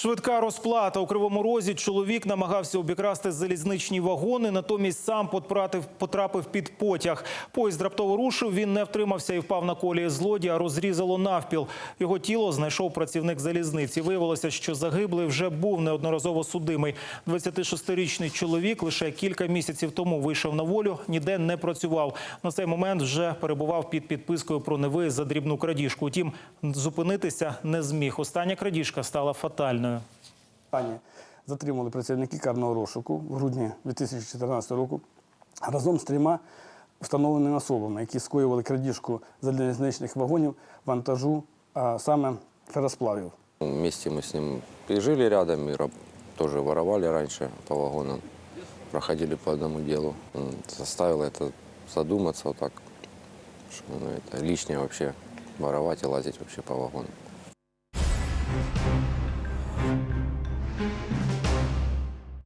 Швидка розплата у кривому розі. Чоловік намагався обікрасти залізничні вагони, натомість сам потрапив, потрапив під потяг. Поїзд раптово рушив. Він не втримався і впав на колії злодія. Розрізало навпіл. Його тіло знайшов працівник залізниці. Виявилося, що загиблий вже був неодноразово судимий. 26-річний чоловік лише кілька місяців тому вийшов на волю, ніде не працював. На цей момент вже перебував під підпискою про невиїзд за дрібну крадіжку. Утім, зупинитися не зміг. Остання крадіжка стала фатальною. Пані затримали працівники карного розшуку в грудні 2014 року разом з трьома встановленими особами, які скоювали крадіжку залізничних вагонів, вантажу, а саме феросплавів. Вместе мы с ним и жили рядом, и раб- тоже воровали раньше по вагонам, проходили по одному делу. М, Заставило это задуматься вот так, что ну, это лишнее вообще воровать и лазить вообще по вагонам. Thank you.